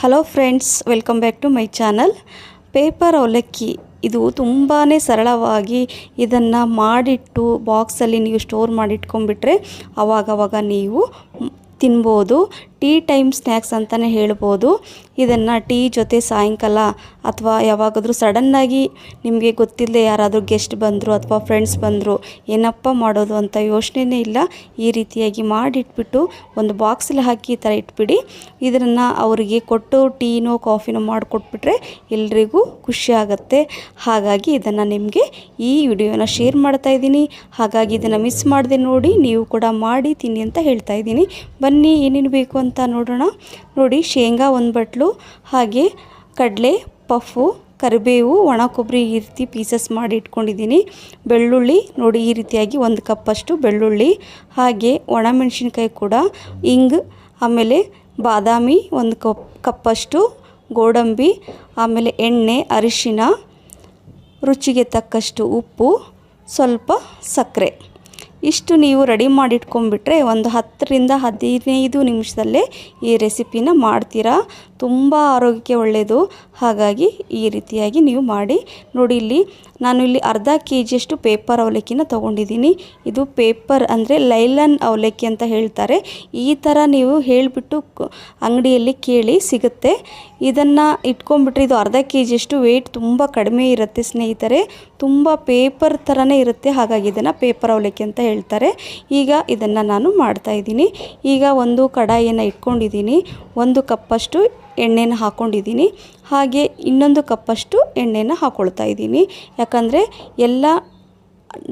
Hello friends welcome back to my channel paper ಅವಲಕ್ಕಿ, ಇದು ತುಂಬಾ ಸರಳವಾಗಿ ಇದನ್ನು ಮಾಡಿಟ್ಟು ಬಾಕ್ಸಲ್ಲಿ ನೀವು ಸ್ಟೋರ್ ಮಾಡಿಟ್ಕೊಂಡ್ಬಿಟ್ರೆ ಅವಾಗವಾಗ ನೀವು ತಿನ್ಬೋದು. ಟೀ ಟೈಮ್ ಸ್ನ್ಯಾಕ್ಸ್ ಅಂತಲೇ ಹೇಳ್ಬೋದು. ಇದನ್ನು ಟೀ ಜೊತೆ ಸಾಯಂಕಾಲ ಅಥವಾ ಯಾವಾಗಾದರೂ ಸಡನ್ನಾಗಿ ನಿಮಗೆ ಗೊತ್ತಿಲ್ಲದೆ ಯಾರಾದರೂ ಗೆಸ್ಟ್ ಬಂದರು ಅಥವಾ ಫ್ರೆಂಡ್ಸ್ ಬಂದರು ಏನಪ್ಪ ಮಾಡೋದು ಅಂತ ಯೋಚನೆನೇ ಇಲ್ಲ. ಈ ರೀತಿಯಾಗಿ ಮಾಡಿಟ್ಬಿಟ್ಟು ಒಂದು ಬಾಕ್ಸಲ್ಲಿ ಹಾಕಿ ಈ ಥರ ಇಟ್ಬಿಡಿ. ಇದನ್ನು ಅವರಿಗೆ ಕೊಟ್ಟು ಟೀನೋ ಕಾಫಿನೋ ಮಾಡಿಕೊಟ್ಬಿಟ್ರೆ ಎಲ್ರಿಗೂ ಖುಷಿ ಹಾಗಾಗಿ ಇದನ್ನು ನಿಮಗೆ ಈ ವಿಡಿಯೋನ ಶೇರ್ ಮಾಡ್ತಾ ಇದ್ದೀನಿ. ಹಾಗಾಗಿ ಇದನ್ನು ಮಿಸ್ ಮಾಡದೆ ನೋಡಿ, ನೀವು ಕೂಡ ಮಾಡಿ ತಿನ್ನಿ ಅಂತ ಹೇಳ್ತಾ ಇದ್ದೀನಿ. ಬನ್ನಿ, ಏನೇನು ಬೇಕು ಅಂತ ನೋಡೋಣ. ನೋಡಿ, ಶೇಂಗಾ ಒಂದು ಬಟ್ಲು, ಹಾಗೆ ಕಡಲೆ ಪಫು ಕರಿಬೇವು, ಒಣ ಕೊಬ್ಬರಿ ಈ ರೀತಿ ಪೀಸಸ್ ಮಾಡಿ ಇಟ್ಕೊಂಡಿದ್ದೀನಿ. ಬೆಳ್ಳುಳ್ಳಿ, ನೋಡಿ ಈ ರೀತಿಯಾಗಿ ಒಂದು ಕಪ್ಪಷ್ಟು ಬೆಳ್ಳುಳ್ಳಿ, ಹಾಗೆ ಒಣಮೆಣಸಿನ್ಕಾಯಿ ಕೂಡ, ಇಂಗ್, ಆಮೇಲೆ ಬಾದಾಮಿ ಒಂದು ಕಪ್ ಕಪ್ಪಷ್ಟು ಗೋಡಂಬಿ, ಆಮೇಲೆ ಎಣ್ಣೆ, ಅರಿಶಿನ, ರುಚಿಗೆ ತಕ್ಕಷ್ಟು ಉಪ್ಪು, ಸ್ವಲ್ಪ ಸಕ್ಕರೆ. ಇಷ್ಟು ನೀವು ರೆಡಿ ಮಾಡಿಟ್ಕೊಂಡ್ಬಿಟ್ರೆ ಒಂದು ಹತ್ತರಿಂದ ಹದಿನೈದು ನಿಮಿಷದಲ್ಲೇ ಈ ರೆಸಿಪಿನ ಮಾಡ್ತೀರಾ. ತುಂಬ ಆರೋಗ್ಯಕ್ಕೆ ಒಳ್ಳೆಯದು ಹಾಗಾಗಿ ಈ ರೀತಿಯಾಗಿ ನೀವು ಮಾಡಿ. ನೋಡಿ ಇಲ್ಲಿ ನಾನು ಇಲ್ಲಿ ಅರ್ಧ ಕೆ ಜಿಯಷ್ಟು ಪೇಪರ್ ಅವಲಕ್ಕಿನ ತೊಗೊಂಡಿದ್ದೀನಿ. ಇದು ಪೇಪರ್ ಅಂದರೆ ಲೈಲನ್ ಅವಲಕ್ಕಿ ಅಂತ ಹೇಳ್ತಾರೆ. ಈ ಥರ ನೀವು ಹೇಳಿಬಿಟ್ಟು ಅಂಗಡಿಯಲ್ಲಿ ಕೇಳಿ ಸಿಗುತ್ತೆ. ಇದನ್ನು ಇಟ್ಕೊಂಡ್ಬಿಟ್ರೆ ಇದು ಅರ್ಧ ಕೆ ಜಿಯಷ್ಟು ವೆಯ್ಟ್ ತುಂಬ ಕಡಿಮೆ ಇರುತ್ತೆ ಸ್ನೇಹಿತರೆ. ತುಂಬ ಪೇಪರ್ ಥರನೇ ಇರುತ್ತೆ. ಹಾಗಾಗಿ ಇದನ್ನು ಪೇಪರ್ ಅವಲಕ್ಕಿ ಅಂತ ಹೇಳ್ತಾರೆ. ಈಗ ಇದನ್ನು ನಾನು ಮಾಡ್ತಾಯಿದ್ದೀನಿ ಈಗ ಒಂದು ಕಡಾಯಿಯನ್ನು ಇಟ್ಕೊಂಡಿದ್ದೀನಿ. ಒಂದು ಕಪ್ಪಷ್ಟು ಎಣ್ಣೆನ ಹಾಕ್ಕೊಂಡಿದ್ದೀನಿ ಹಾಗೆ ಇನ್ನೊಂದು ಕಪ್ಪಷ್ಟು ಎಣ್ಣೆನ ಹಾಕ್ಕೊಳ್ತಾ ಇದ್ದೀನಿ. ಯಾಕಂದರೆ ಎಲ್ಲ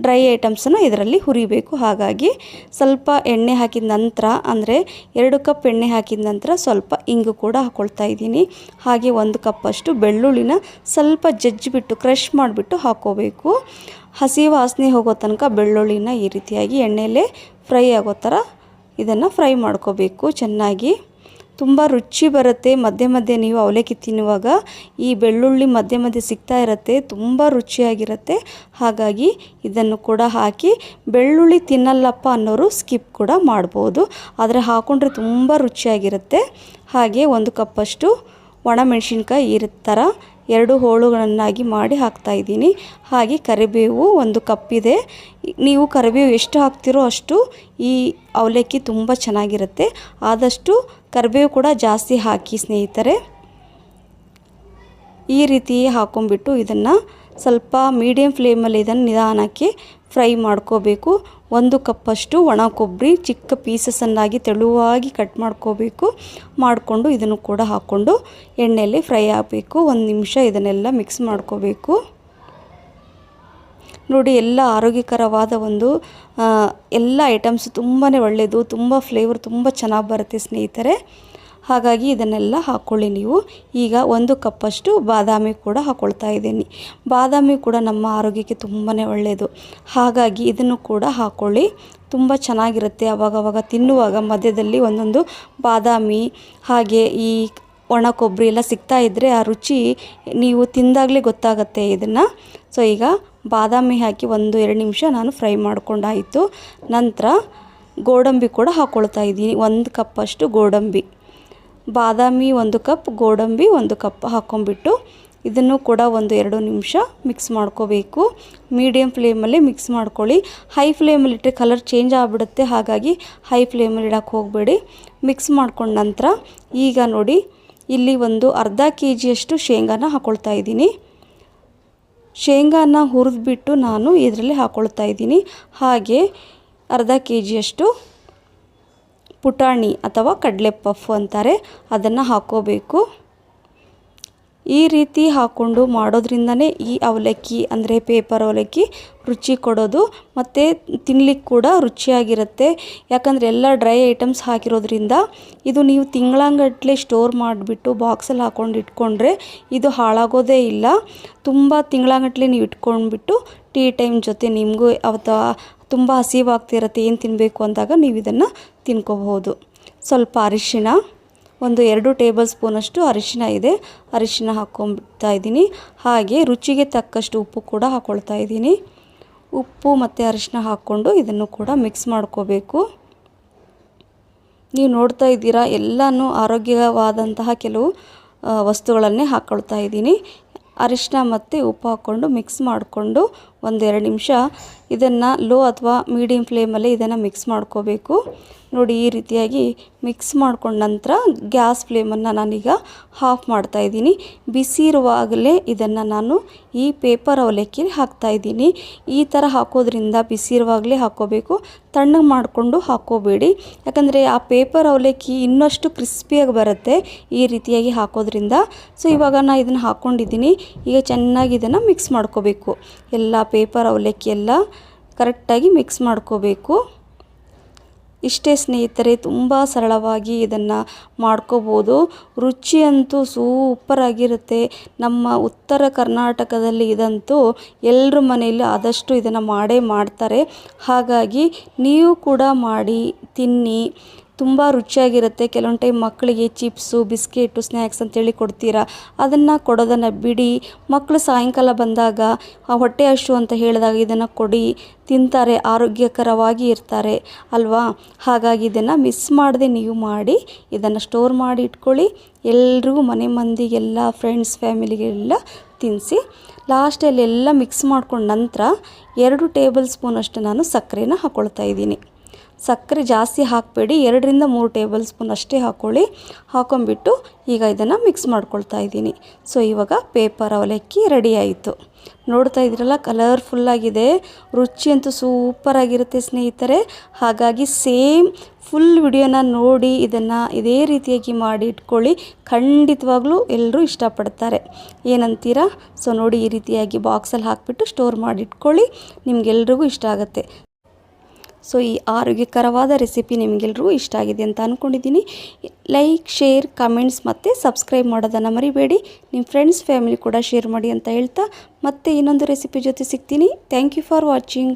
ಡ್ರೈ ಐಟಮ್ಸನ್ನು ಇದರಲ್ಲಿ ಹುರಿಬೇಕು. ಹಾಗಾಗಿ ಸ್ವಲ್ಪ ಎಣ್ಣೆ ಹಾಕಿದ ನಂತರ, ಅಂದರೆ ಎರಡು ಕಪ್ ಎಣ್ಣೆ ಹಾಕಿದ ನಂತರ ಸ್ವಲ್ಪ ಇಂಗು ಕೂಡ ಹಾಕ್ಕೊಳ್ತಾ ಇದ್ದೀನಿ. ಹಾಗೆ ಒಂದು ಕಪ್ಪಷ್ಟು ಬೆಳ್ಳುಳ್ಳಿನ ಸ್ವಲ್ಪ ಜಜ್ಜಿಬಿಟ್ಟು, ಕ್ರಷ್ ಮಾಡಿಬಿಟ್ಟು ಹಾಕ್ಕೋಬೇಕು ಹಸಿ ವಾಸನೆ ಹೋಗೋ ತನಕ ಬೆಳ್ಳುಳ್ಳಿನ ಈ ರೀತಿಯಾಗಿ ಎಣ್ಣೆಯಲ್ಲೇ ಫ್ರೈ ಆಗೋ ಥರ ಇದನ್ನು ಫ್ರೈ ಮಾಡ್ಕೋಬೇಕು ಚೆನ್ನಾಗಿ. ತುಂಬ ರುಚಿ ಬರುತ್ತೆ. ಮಧ್ಯೆ ಮಧ್ಯೆ ನೀವು ಅವಲಕ್ಕಿ ತಿನ್ನುವಾಗ ಈ ಬೆಳ್ಳುಳ್ಳಿ ಮಧ್ಯೆ ಮಧ್ಯೆ ಸಿಗ್ತಾ ಇರುತ್ತೆ. ತುಂಬ ರುಚಿಯಾಗಿರುತ್ತೆ. ಹಾಗಾಗಿ ಇದನ್ನು ಕೂಡ ಹಾಕಿ ಬೆಳ್ಳುಳ್ಳಿ ತಿನ್ನಲ್ಲಪ್ಪ ಅನ್ನೋರು ಸ್ಕಿಪ್ ಕೂಡ ಮಾಡ್ಬೋದು. ಆದರೆ ಹಾಕೊಂಡ್ರೆ ತುಂಬ ರುಚಿಯಾಗಿರುತ್ತೆ. ಹಾಗೆ ಒಂದು ಕಪ್ಪಷ್ಟು ಒಣಮೆಣಸಿನ್ಕಾಯಿ ಈ ಥರ ಎರಡು ಹೋಳುಗಳನ್ನಾಗಿ ಮಾಡಿ ಹಾಕ್ತಾ ಇದ್ದೀನಿ. ಹಾಗೆ ಕರಿಬೇವು ಒಂದು ಕಪ್ಪಿದೆ ನೀವು ಕರಿಬೇವು ಎಷ್ಟು ಹಾಕ್ತಿರೋ ಅಷ್ಟು ಈ ಅವಲಕ್ಕಿ ತುಂಬ ಚೆನ್ನಾಗಿರುತ್ತೆ. ಆದಷ್ಟು ಕರಿಬೇವು ಕೂಡ ಜಾಸ್ತಿ ಹಾಕಿ ಸ್ನೇಹಿತರೆ. ಈ ರೀತಿ ಹಾಕೊಂಡ್ಬಿಟ್ಟು ಇದನ್ನು ಸ್ವಲ್ಪ ಮೀಡಿಯಮ್ ಫ್ಲೇಮಲ್ಲಿ ಇದನ್ನು ನಿಧಾನಕ್ಕೆ ಫ್ರೈ ಮಾಡ್ಕೋಬೇಕು. ಒಂದು ಕಪ್ಪಷ್ಟು ಒಣ ಕೊಬ್ಬರಿ, ಚಿಕ್ಕ ಪೀಸಸನ್ನಾಗಿ ತೆಳುವಾಗಿ ಕಟ್ ಮಾಡ್ಕೋಬೇಕು. ಮಾಡಿಕೊಂಡು ಇದನ್ನು ಕೂಡ ಹಾಕ್ಕೊಂಡು ಎಣ್ಣೆಯಲ್ಲಿ ಫ್ರೈ ಆಗಬೇಕು. ಒಂದು ನಿಮಿಷ ಇದನ್ನೆಲ್ಲ ಮಿಕ್ಸ್ ಮಾಡ್ಕೋಬೇಕು. ನೋಡಿ, ಎಲ್ಲ ಆರೋಗ್ಯಕರವಾದ ಒಂದು ಎಲ್ಲ ಐಟಮ್ಸ್ ತುಂಬಾ ಒಳ್ಳೆಯದು ತುಂಬ ಫ್ಲೇವರ್ ತುಂಬ ಚೆನ್ನಾಗಿ ಬರುತ್ತೆ ಸ್ನೇಹಿತರೆ. ಹಾಗಾಗಿ ಇದನ್ನೆಲ್ಲ ಹಾಕ್ಕೊಳ್ಳಿ ನೀವು. ಈಗ ಒಂದು ಕಪ್ಪಷ್ಟು ಬಾದಾಮಿ ಕೂಡ ಹಾಕ್ಕೊಳ್ತಾ ಇದ್ದೀನಿ. ಬಾದಾಮಿ ಕೂಡ ನಮ್ಮ ಆರೋಗ್ಯಕ್ಕೆ ತುಂಬಾ ಒಳ್ಳೆಯದು ಹಾಗಾಗಿ ಇದನ್ನು ಕೂಡ ಹಾಕ್ಕೊಳ್ಳಿ ತುಂಬ ಚೆನ್ನಾಗಿರುತ್ತೆ. ಅವಾಗವಾಗ ತಿನ್ನುವಾಗ ಮಧ್ಯದಲ್ಲಿ ಒಂದೊಂದು ಬಾದಾಮಿ, ಹಾಗೆ ಈ ಒಣ ಕೊಬ್ಬರಿ ಎಲ್ಲ ಸಿಗ್ತಾ ಇದ್ದರೆ ಆ ರುಚಿ ನೀವು ತಿಂದಾಗಲೇ ಗೊತ್ತಾಗುತ್ತೆ ಇದನ್ನು. ಸೊ, ಈಗ ಬಾದಾಮಿ ಹಾಕಿ ಒಂದು ಎರಡು ನಿಮಿಷ ನಾನು ಫ್ರೈ ಮಾಡ್ಕೊಂಡಾಯಿತು. ನಂತರ ಗೋಡಂಬಿ ಕೂಡ ಹಾಕ್ಕೊಳ್ತಾ ಇದ್ದೀನಿ. ಒಂದು ಕಪ್ಪಷ್ಟು ಗೋಡಂಬಿ. ಬಾದಾಮಿ ಒಂದು ಕಪ್, ಗೋಡಂಬಿ ಒಂದು ಕಪ್ ಹಾಕ್ಕೊಂಬಿಟ್ಟು ಇದನ್ನು ಕೂಡ ಒಂದು ಎರಡು ನಿಮಿಷ ಮಿಕ್ಸ್ ಮಾಡ್ಕೋಬೇಕು. ಮೀಡಿಯಮ್ ಫ್ಲೇಮಲ್ಲಿ ಮಿಕ್ಸ್ ಮಾಡ್ಕೊಳ್ಳಿ. ಹೈ ಫ್ಲೇಮಲ್ಲಿ ಇಟ್ಟರೆ ಕಲರ್ ಚೇಂಜ್ ಆಗಿಬಿಡುತ್ತೆ, ಹಾಗಾಗಿ ಹೈ ಫ್ಲೇಮಲ್ಲಿ ಇಡೋಕ್ಕೆ ಹೋಗಬೇಡಿ. ಮಿಕ್ಸ್ ಮಾಡ್ಕೊಂಡ ನಂತರ ಈಗ ನೋಡಿ, ಇಲ್ಲಿ ಒಂದು ಅರ್ಧ ಕೆ ಜಿಯಷ್ಟು ಶೇಂಗಾನ ಹಾಕ್ಕೊಳ್ತಾ ಇದ್ದೀನಿ. ಶೇಂಗಾನ ಹುರಿದ್ಬಿಟ್ಟು ನಾನು ಇದರಲ್ಲಿ ಹಾಕ್ಕೊಳ್ತಾ ಇದ್ದೀನಿ. ಹಾಗೆ ಅರ್ಧ ಕೆ ಜಿಯಷ್ಟು ಪುಟಾಣಿ ಅಥವಾ ಕಡಲೆ ಪಫ್ ಅಂತಾರೆ, ಅದನ್ನು ಹಾಕೋಬೇಕು. ಈ ರೀತಿ ಹಾಕ್ಕೊಂಡು ಮಾಡೋದ್ರಿಂದನೇ ಈ ಅವಲಕ್ಕಿ ಅಂದರೆ ಪೇಪರ್ ಅವಲಕ್ಕಿ ರುಚಿ ಕೊಡೋದು ಮತ್ತು ತಿನ್ಲಿಕ್ಕೆ ಕೂಡ ರುಚಿಯಾಗಿರುತ್ತೆ. ಯಾಕಂದರೆ ಎಲ್ಲ ಡ್ರೈ ಐಟಮ್ಸ್ ಹಾಕಿರೋದ್ರಿಂದ ಇದು ನೀವು ತಿಂಗಳಂಗಟ್ಲೆ ಸ್ಟೋರ್ ಮಾಡಿಬಿಟ್ಟು ಬಾಕ್ಸಲ್ಲಿ ಹಾಕ್ಕೊಂಡು ಇಟ್ಕೊಂಡ್ರೆ ಇದು ಹಾಳಾಗೋದೇ ಇಲ್ಲ. ತುಂಬ ತಿಂಗಳಂಗಟ್ಲೆ ನೀವು ಇಟ್ಕೊಂಡ್ಬಿಟ್ಟು ಟೀ ಟೈಮ್ ಜೊತೆ ನಿಮಗೂ ಅಥವಾ ತುಂಬ ಹಸಿವಾಗ್ತಿರತ್ತೆ ಏನು ತಿನ್ನಬೇಕು ಅಂದಾಗ ನೀವು ಇದನ್ನು ತಿನ್ಕೋಬಹುದು. ಸ್ವಲ್ಪ ಅರಿಶಿಣ, ಒಂದು ಎರಡು ಟೇಬಲ್ ಸ್ಪೂನಷ್ಟು ಅರಿಶಿನ ಇದೆ. ಅರಿಶಿನ ಹಾಕ್ಕೊಳ್ತಾ ಇದ್ದೀನಿ. ಹಾಗೆ ರುಚಿಗೆ ತಕ್ಕಷ್ಟು ಉಪ್ಪು ಕೂಡ ಹಾಕ್ಕೊಳ್ತಾ ಇದ್ದೀನಿ. ಉಪ್ಪು ಮತ್ತು ಅರಿಶಿನ ಹಾಕ್ಕೊಂಡು ಇದನ್ನು ಕೂಡ ಮಿಕ್ಸ್ ಮಾಡ್ಕೋಬೇಕು. ನೀವು ನೋಡ್ತಾ ಇದ್ದೀರಾ, ಎಲ್ಲನೂ ಆರೋಗ್ಯವಾದಂತಹ ಕೆಲವು ವಸ್ತುಗಳನ್ನೇ ಹಾಕ್ಕೊಳ್ತಾ ಇದ್ದೀನಿ. ಅರಿಶಿನ ಮತ್ತು ಉಪ್ಪು ಹಾಕ್ಕೊಂಡು ಮಿಕ್ಸ್ ಮಾಡಿಕೊಂಡು ಒಂದೆರಡು ನಿಮಿಷ ಇದನ್ನು ಲೋ ಅಥವಾ ಮೀಡಿಯಮ್ ಫ್ಲೇಮಲ್ಲಿ ಇದನ್ನು ಮಿಕ್ಸ್ ಮಾಡ್ಕೋಬೇಕು. ನೋಡಿ, ಈ ರೀತಿಯಾಗಿ ಮಿಕ್ಸ್ ಮಾಡ್ಕೊಂಡ ನಂತರ ಗ್ಯಾಸ್ ಫ್ಲೇಮನ್ನು ನಾನೀಗ ಹಾಫ್ ಮಾಡ್ತಾ ಇದ್ದೀನಿ. ಬಿಸಿ ಇರುವಾಗಲೇ ಇದನ್ನು ನಾನು ಈ ಪೇಪರ್ ಅವಲಕ್ಕಿ ಹಾಕ್ತಾ ಇದ್ದೀನಿ. ಈ ಥರ ಹಾಕೋದ್ರಿಂದ ಬಿಸಿ ಇರುವಾಗಲೇ ಹಾಕ್ಕೋಬೇಕು ತಣ್ಣಗೆ ಮಾಡಿಕೊಂಡು ಹಾಕ್ಕೋಬೇಡಿ ಯಾಕಂದರೆ ಆ ಪೇಪರ್ ಅವಲಕ್ಕಿ ಇನ್ನಷ್ಟು ಕ್ರಿಸ್ಪಿಯಾಗಿ ಬರುತ್ತೆ ಈ ರೀತಿಯಾಗಿ ಹಾಕೋದ್ರಿಂದ. ಸೊ ಇವಾಗ ನಾನು ಇದನ್ನು ಹಾಕ್ಕೊಂಡಿದ್ದೀನಿ ಈಗ ಚೆನ್ನಾಗಿ ಇದನ್ನು ಮಿಕ್ಸ್ ಮಾಡ್ಕೋಬೇಕು. ಎಲ್ಲ ಪೇಪರ್, ಅವಲಕ್ಕಿ ಎಲ್ಲ ಕರೆಕ್ಟಾಗಿ ಮಿಕ್ಸ್ ಮಾಡ್ಕೋಬೇಕು. ಇಷ್ಟೇ ಸ್ನೇಹಿತರೆ, ತುಂಬ ಸರಳವಾಗಿ ಇದನ್ನು ಮಾಡ್ಕೋಬೋದು. ರುಚಿಯಂತೂ ಸೂಪರಾಗಿರುತ್ತೆ ನಮ್ಮ ಉತ್ತರ ಕರ್ನಾಟಕದಲ್ಲಿ ಇದಂತೂ ಎಲ್ಲರ ಮನೆಯಲ್ಲಿ ಆದಷ್ಟು ಇದನ್ನು ಮಾಡೇ ಮಾಡ್ತಾರೆ. ಹಾಗಾಗಿ ನೀವು ಕೂಡ ಮಾಡಿ, ತಿನ್ನಿ. ತುಂಬ ರುಚಿಯಾಗಿರುತ್ತೆ. ಕೆಲವೊಂದು ಟೈಮ್ ಮಕ್ಕಳಿಗೆ ಚಿಪ್ಸು, ಬಿಸ್ಕೆಟು ಸ್ನ್ಯಾಕ್ಸ್ ಅಂತೇಳಿ ಕೊಡ್ತೀರಾ? ಅದನ್ನು ಕೊಡೋದನ್ನು ಬಿಡಿ. ಮಕ್ಕಳು ಸಾಯಂಕಾಲ ಬಂದಾಗ ಆ ಹೊಟ್ಟೆ ಹಶು ಅಂತ ಹೇಳಿದಾಗ ಇದನ್ನು ಕೊಡಿ. ತಿಂತಾರೆ, ಆರೋಗ್ಯಕರವಾಗಿ ಇರ್ತಾರೆ. ಅಲ್ವಾ? ಹಾಗಾಗಿ ಇದನ್ನು ಮಿಸ್ ಮಾಡದೆ ನೀವು ಮಾಡಿ, ಇದನ್ನು ಸ್ಟೋರ್ ಮಾಡಿ ಇಟ್ಕೊಳ್ಳಿ. ಎಲ್ರಿಗೂ ಮನೆ ಮಂದಿಗೆಲ್ಲ ಫ್ರೆಂಡ್ಸ್ ಫ್ಯಾಮಿಲಿಗೆಲ್ಲ ತಿನ್ನಿಸಿ ಲಾಸ್ಟಲ್ಲಿ ಎಲ್ಲ ಮಿಕ್ಸ್ ಮಾಡ್ಕೊಂಡ ನಂತರ ಎರಡು ಟೇಬಲ್ ಸ್ಪೂನಷ್ಟು ನಾನು ಸಕ್ಕರೆನ ಹಾಕ್ಕೊಳ್ತಾ ಇದ್ದೀನಿ. ಸಕ್ಕರೆ ಜಾಸ್ತಿ ಹಾಕಬೇಡಿ, ಎರಡರಿಂದ ಮೂರು ಟೇಬಲ್ ಸ್ಪೂನ್ ಅಷ್ಟೇ ಹಾಕ್ಕೊಳ್ಳಿ ಹಾಕೊಂಬಿಟ್ಟು ಈಗ ಇದನ್ನು ಮಿಕ್ಸ್ ಮಾಡ್ಕೊಳ್ತಾ ಇದ್ದೀನಿ. ಸೊ ಇವಾಗ ಪೇಪರ್ ಅವಲಕ್ಕಿ ರೆಡಿ ಆಯಿತು. ನೋಡ್ತಾ ಇದ್ರಲ್ಲ ಕಲರ್ಫುಲ್ಲಾಗಿದೆ ರುಚಿ ಅಂತೂ ಸೂಪರಾಗಿರುತ್ತೆ ಸ್ನೇಹಿತರೆ. ಹಾಗಾಗಿ ಸೇಮ್ ಫುಲ್ ವಿಡಿಯೋನ ನೋಡಿ ಇದನ್ನು ಇದೇ ರೀತಿಯಾಗಿ ಮಾಡಿ ಇಟ್ಕೊಳ್ಳಿ. ಖಂಡಿತವಾಗ್ಲೂ ಎಲ್ಲರೂ ಇಷ್ಟಪಡ್ತಾರೆ. ಏನಂತೀರಾ? ಸೊ ನೋಡಿ ಈ ರೀತಿಯಾಗಿ ಬಾಕ್ಸಲ್ಲಿ ಹಾಕಿಬಿಟ್ಟು ಸ್ಟೋರ್ ಮಾಡಿ ಇಟ್ಕೊಳ್ಳಿ. ನಿಮ್ಗೆಲ್ರಿಗೂ ಇಷ್ಟ ಆಗುತ್ತೆ. ಸೊ ಈ ಆರೋಗ್ಯಕರವಾದ ರೆಸಿಪಿ ನಿಮಗೆಲ್ಲರೂ ಇಷ್ಟ ಆಗಿದೆ ಅಂತ ಅಂದ್ಕೊಂಡಿದ್ದೀನಿ ಲೈಕ್, ಶೇರ್, ಕಮೆಂಟ್ಸ್ ಮತ್ತು ಸಬ್ಸ್ಕ್ರೈಬ್ ಮಾಡೋದನ್ನು ಮರಿಬೇಡಿ. ನಿಮ್ಮ ಫ್ರೆಂಡ್ಸ್, ಫ್ಯಾಮಿಲಿ ಕೂಡ ಶೇರ್ ಮಾಡಿ ಅಂತ ಹೇಳ್ತಾ ಮತ್ತೆ ಇನ್ನೊಂದು ರೆಸಿಪಿ ಜೊತೆ ಸಿಗ್ತೀನಿ. Thank you for watching.